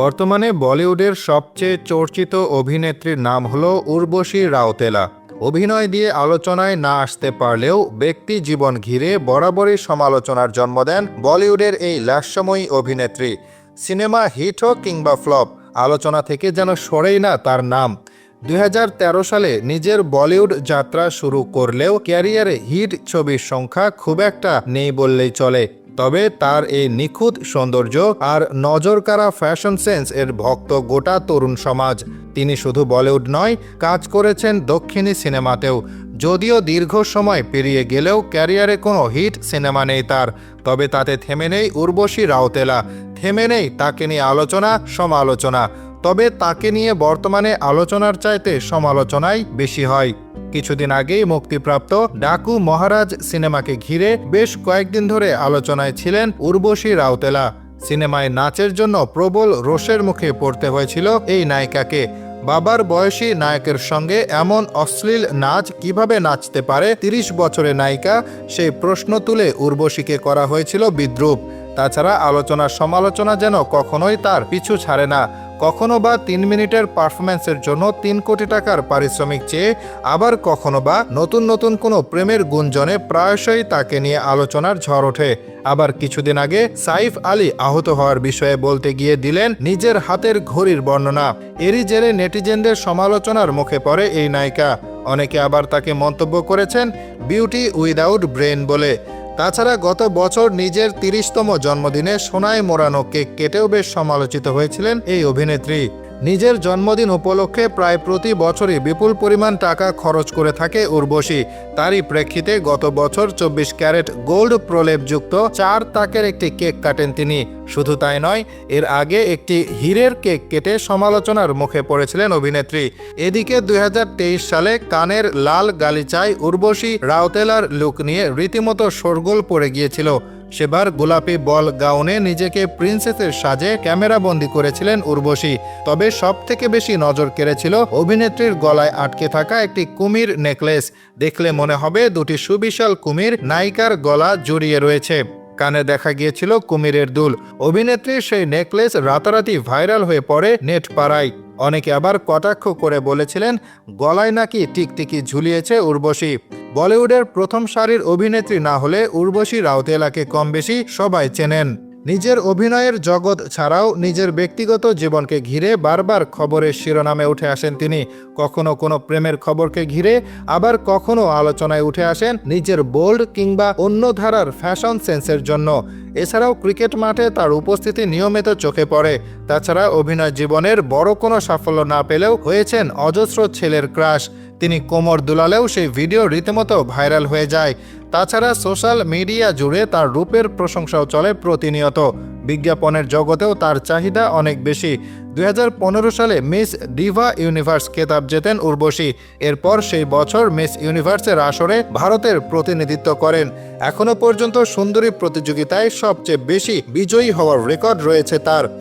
বর্তমানে বলিউডের সবচেয়ে চর্চিত অভিনেত্রীর নাম হল উর্বশী রাউতেলা। অভিনয় দিয়ে আলোচনায় না আসতে পারলেও ব্যক্তি জীবন ঘিরে বরাবরই সমালোচনার জন্ম দেন বলিউডের এই লাস্যময়ী অভিনেত্রী। সিনেমা হিট হোক কিংবা ফ্লপ, আলোচনা থেকে যেন সরেই না তার নাম। দু হাজার তেরো সালে নিজের বলিউড যাত্রা শুরু করলেও ক্যারিয়ারে হিট ছবির সংখ্যা খুব একটা নেই বললেই চলে। তবে তার এই নিখুঁত সৌন্দর্য আর নজরকাড়া ফ্যাশন সেন্স এর ভক্ত গোটা তরুণ সমাজ। তিনি শুধু বলিউড নয়, কাজ করেছেন দক্ষিণী সিনেমাতেও। যদিও দীর্ঘ সময় পেরিয়ে গেলেও ক্যারিয়ারে কোনো হিট সিনেমা নেই তার। তবে তাতে থেমে নেই উর্বশী রাউতেলা। থেমে নেই তাকে নিয়ে আলোচনা, সমালোচনা। তবে তাকে নিয়ে বর্তমানে আলোচনার চাইতে সমালোচনাই বেশি হয়। কিছুদিন আগেই মুক্তিপ্রাপ্ত ডাকু মহারাজ সিনেমাকে ঘিরে বেশ কয়েকদিন ধরে আলোচনায় ছিলেন উর্বশী রাউতেলা। সিনেমায় নাচের জন্য প্রবল রোষের মুখে পড়তে হয়েছিল এই নায়িকাকে। বাবার বয়সী নায়কের সঙ্গে এমন অশ্লীল নাচ কীভাবে নাচতে পারে তিরিশ বছরের নায়িকা, সেই প্রশ্ন তুলে উর্বশীকে করা হয়েছিল বিদ্রুপ। তাছাড়া আলোচনা সমালোচনা যেন কখনোই তার পিছু ছাড়ে না। কখনো বা তিন মিনিটের পারফরম্যান্সের জন্য তিন কোটি টাকার পারিশ্রমিক চেয়ে আবার কখনো বা নতুন নতুন কোনো প্রেমের গুঞ্জনে প্রায়শই তাকে নিয়ে আলোচনার ঝড় ওঠে। আবার কিছুদিন আগে সাইফ আলী আহত হওয়ার বিষয়ে বলতে গিয়ে দিলেন নিজের হাতের ঘড়ির বর্ণনা। এরই জেরে নেটিজেনদের সমালোচনার মুখে পড়ে এই নায়িকা। অনেকে আবার তাকে মন্তব্য করেছেন বিউটি উইদাউট ব্রেন বলে। তাছাড়া গত বছর নিজের তিরিশতম জন্মদিনে সোনায় মোড়ানো কেক কেটেও বেশ সমালোচিত হয়েছিলেন এই অভিনেত্রী। নিজের জন্মদিন উপলক্ষে প্রায় প্রতি বছরই বিপুল পরিমাণ টাকা খরচ করে থাকে উর্বশী। তারই প্রেক্ষিতে গত বছর চব্বিশ ক্যারেট গোল্ড প্রলেপযুক্ত চার তাকের একটি কেক কাটেন তিনি। শুধু তাই নয়, এর আগে একটি হীরের কেক কেটে সমালোচনার মুখে পড়েছিলেন অভিনেত্রী। এদিকে দুই হাজার তেইশ সালে কানের লাল গালিচায় উর্বশী রাউতেলার লুক নিয়ে রীতিমতো শোরগোল পড়ে গিয়েছিল। সেবার গোলাপি বল গাউনে নিজেকে প্রিন্সেসের সাজে ক্যামেরাবন্দি করেছিলেন উর্বশী। তবে সব থেকে বেশি নজর কেড়েছিল অভিনেত্রীর গলায় আটকে থাকা একটি কুমির নেকলেস। দেখলে মনে হবে দুটি সুবিশাল কুমির নায়িকার গলা জড়িয়ে রয়েছে। কানে দেখা গিয়েছিল কুমিরের দুল। অভিনেত্রীর সেই নেকলেস রাতারাতি ভাইরাল হয়ে পড়ে নেট পাড়ায় অনেকে আবার কটাক্ষ করে বলেছিলেন, গলায় নাকি টিকটিকি ঝুলিয়েছে উর্বশী? বলিউডের প্রথম সারির অভিনেত্রী না হলে উর্বশী রাউতেলাকে কম বেশি সবাই চেনেন। নিজের অভিনয়ের জগৎ ছাড়াও নিজের ব্যক্তিগত জীবনকে ঘিরে বারবার খবরের শিরোনামে উঠে আসেন তিনি। কখনো কোনো প্রেমের খবরকে ঘিরে, আবার কখনো আলোচনায় উঠে আসেন নিজের বোল্ড কিংবা অন্য ধারার ফ্যাশন সেন্সের জন্য। এছাড়াও ক্রিকেট মাঠে তার উপস্থিতি নিয়মিত চোখে পড়ে। তাছাড়া অভিনয় জীবনের বড় কোনো সাফল্য না পেলেও হয়েছেন অজস্র ছেলের ক্রাশ। তিনি কোমর দুলালেও সেই ভিডিও রীতিমতো ভাইরাল হয়ে যায়। তাছাড়া সোশ্যাল মিডিয়া জুড়ে তার রূপের প্রশংসাও চলে প্রতিনিয়ত। বিজ্ঞাপনের জগতেও তার চাহিদা অনেক বেশি। দু হাজার পনেরো সালে মিস ডিভা ইউনিভার্স খেতাব জেতেন উর্বশী। এরপর সেই বছর মিস ইউনিভার্সের আসরে ভারতের প্রতিনিধিত্ব করেন। এখনও পর্যন্ত সুন্দরী প্রতিযোগিতায় সবচেয়ে বেশি বিজয়ী হওয়ার রেকর্ড রয়েছে তার।